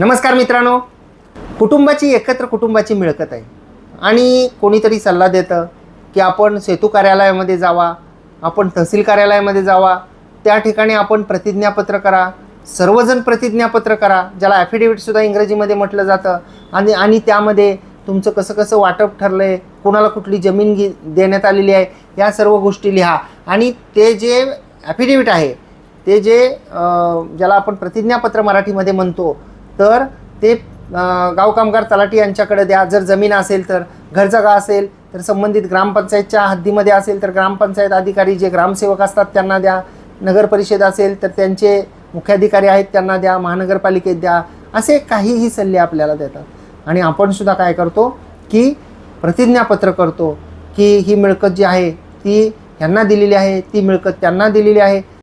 नमस्कार मित्रांनो. कुटुंबाची एकत्र कुटुंबाची मिळकत आहे. आणि कोणीतरी सल्ला देतं की आपण सेतू कार्यालयामध्ये जावा आपण तहसील कार्यालयामध्ये जावा त्या ठिकाणी आपण प्रतिज्ञापत्र करा सर्वजण प्रतिज्ञापत्र करा ज्याला ॲफिडेविटसुद्धा इंग्रजीमध्ये म्हटलं जातं. आणि आणि त्यामध्ये तुमचं कसं कसं वाटप ठरलं आहे कोणाला कुठली जमीन घे देण्यात आलेली आहे या सर्व गोष्टी लिहा. आणि ते जे ॲफिडेविट आहे ते जे ज्याला आपण प्रतिज्ञापत्र मराठीमध्ये म्हणतो तर ते गाव कामगार तलाठी यांच्याकडे द्या. जर जमीन असेल तर घरजागा असेल तर संबंधित ग्रामपंचायतच्या हद्दीमध्ये असेल तर ग्रामपंचायत अधिकारी जे ग्रामसेवक असतात त्यांना द्या. नगर परिषद असेल तर त्यांचे मुख्याधिकारी आहेत त्यांना द्या. महानगरपालिकेत द्या. असे काहीही सल्ले आपल्याला देतात. आणि आपण सुद्धा काय करतो की प्रतिज्ञापत्र करतो की ही मिळकत जी आहे ती ह्यांना दिलेली आहे ती मिळकत त्यांना दिलेली आहे.